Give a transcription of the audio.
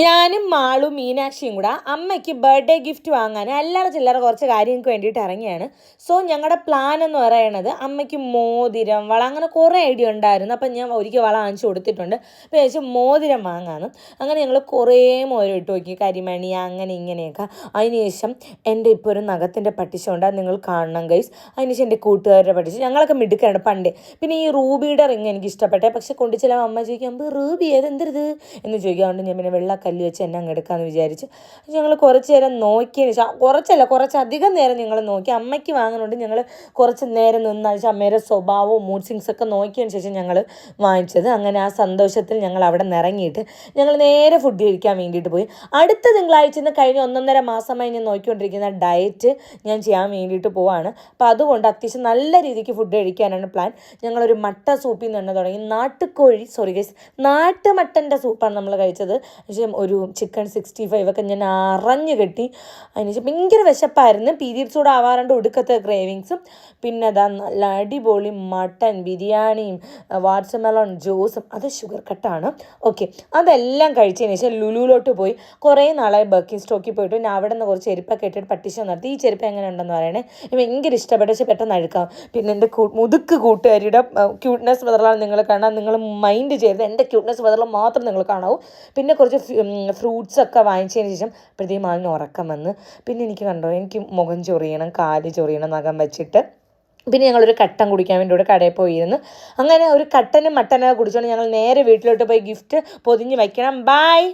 ഞാനും മാളും മീനാക്ഷിയും കൂടെ അമ്മയ്ക്ക് ബർത്ത്ഡേ ഗിഫ്റ്റ് വാങ്ങാൻ എല്ലാവരും ചില്ലറ കുറച്ച് കാര്യങ്ങൾക്ക് വേണ്ടിയിട്ട് ഇറങ്ങിയാണ്. സോ ഞങ്ങളുടെ പ്ലാൻ എന്ന് പറയുന്നത് അമ്മയ്ക്ക് മോതിരം വള അങ്ങനെ കുറേ ഐഡിയ ഉണ്ടായിരുന്നു. അപ്പം ഞാൻ ഒരിക്കൽ വള വാങ്ങിച്ചു കൊടുത്തിട്ടുണ്ട്. അപ്പോൾ ചോദിച്ചു മോതിരം വാങ്ങാമെന്ന് അങ്ങനെ ഞങ്ങൾ കുറേ മോതിരം ഇട്ട് നോക്കി. കരിമണി അങ്ങനെ ഇങ്ങനെയൊക്കെ. അതിനുശേഷം എന്റെ ഇപ്പോൾ ഒരു നഖത്തിന്റെ പട്ടിശമുണ്ട് അത് നിങ്ങൾ കാണണം ഗൈസ് അതിനുശേഷം എന്റെ കൂട്ടുകാരുടെ പട്ടിച്ച ഞങ്ങളൊക്കെ മിടുക്കാണ് പണ്ട്. പിന്നെ ഈ റൂബിയുടെ റിങ് എനിക്ക് ഇഷ്ടപ്പെട്ടേ. പക്ഷെ കൊണ്ടു ചില അമ്മ ചോദിക്കുമ്പോൾ റൂബി ഏതെന്തരുത്? എന്ന് ചോദിക്കാറുണ്ട് ഞാൻ പിന്നെ വെള്ള കല്ല് വെച്ച് എന്നെ അങ്ങ് എടുക്കാമെന്ന് വിചാരിച്ച്. ഞങ്ങൾ കുറച്ച് നേരം നോക്കിയതിന് ശേഷം കുറച്ചല്ല കുറച്ചധികം നേരം ഞങ്ങൾ നോക്കി. അമ്മയ്ക്ക് വാങ്ങുന്നുണ്ട് ഞങ്ങൾ കുറച്ച് നേരം നിന്ന് വെച്ചാൽ അമ്മയുടെ സ്വഭാവവും മൂഡ് സിങ്സ് ഒക്കെ നോക്കിയതിന് ശേഷം ഞങ്ങൾ വാങ്ങിച്ചത്. അങ്ങനെ ആ സന്തോഷത്തിൽ ഞങ്ങൾ അവിടെ നിറങ്ങിയിട്ട് ഞങ്ങൾ നേരെ ഫുഡ് കഴിക്കാൻ വേണ്ടിയിട്ട് പോയി. അടുത്ത തിങ്കളാഴ്ച നിന്ന് കഴിഞ്ഞ ഒന്നൊന്നര മാസമായി ഞാൻ നോക്കിക്കൊണ്ടിരിക്കുന്ന ഡയറ്റ് ഞാൻ ചെയ്യാൻ വേണ്ടിയിട്ട് പോവാണ്. അപ്പോൾ അതുകൊണ്ട് അത്യാവശ്യം നല്ല രീതിക്ക് ഫുഡ് കഴിക്കാനാണ് പ്ലാൻ ഞങ്ങളൊരു മട്ട സൂപ്പിൽ നിന്ന് തുടങ്ങി. നാട്ടുകോഴി സോറി ഗൈസ് നാട്ടുമട്ടന്റെ സൂപ്പാണ് നമ്മൾ കഴിച്ചത്. ഒരു ചിക്കൻ സിക്സ്റ്റി ഫൈവ് ഒക്കെ ഞാൻ അറഞ്ഞു കെട്ടി. അതിനുശേഷം ഭയങ്കര വിശപ്പായിരുന്നു. പീരീഡ്സ് കൂടെ ആവാറുണ്ട് ഒടുക്കത്തെ ക്രേവിങ്സും പിന്നെ അതാ നല്ല അടിപൊളി മട്ടൻ ബിരിയാണിയും വാട്സമെലോൺ ജ്യൂസും അത് ഷുഗർ കട്ടാണ് ഓക്കെ അതെല്ലാം കഴിച്ചതിന് ശേഷം ലുലുവിലോട്ട് പോയി. കുറേ നാളായി ബർക്കിംഗ് സ്റ്റോക്കിൽ പോയിട്ട്. പിന്നെ അവിടെ നിന്ന് കുറച്ച് ചെരുപ്പൊക്കെ ഇട്ടിട്ട് പട്ടിശ നടത്തി. ഈ ചെരുപ്പ് എങ്ങനെ ഉണ്ടെന്ന് പറയണേ ഭയങ്കര ഇഷ്ടപ്പെട്ട. പെട്ടെന്ന് അഴുക്കാം പിന്നെ എന്റെ മുതുക്ക് കൂട്ടുകാരിയുടെ ക്യൂട്ട്നെസ് ബദലാണ് നിങ്ങൾ കാണാൻ നിങ്ങൾ മൈൻഡ് ചെയ്ത് എന്റെ ക്യൂട്ട്നെസ് ബദറിൽ മാത്രം നിങ്ങൾ കാണാവൂ. പിന്നെ കുറച്ച് ഫ്രൂട്ട്സ് ഒക്കെ വാങ്ങിച്ചതിന് ശേഷം അപ്പോഴത്തേക്കും ആളിന് ഉറക്കം വന്ന്. പിന്നെ എനിക്ക് കണ്ടോ എനിക്ക് മുഖം ചൊറിയണം കാൽ ചൊറിയണം നഖം വെച്ചിട്ട്. പിന്നെ ഞങ്ങളൊരു കട്ടൻ കുടിക്കാൻ വേണ്ടി ഇവിടെ കടയിൽ പോയിരുന്നു. അങ്ങനെ ഒരു കട്ടനും മട്ടനൊക്കെ കുടിച്ചുകൊണ്ട് ഞങ്ങൾ നേരെ വീട്ടിലോട്ട് പോയി ഗിഫ്റ്റ് പൊതിഞ്ഞ് വയ്ക്കണം ബായ്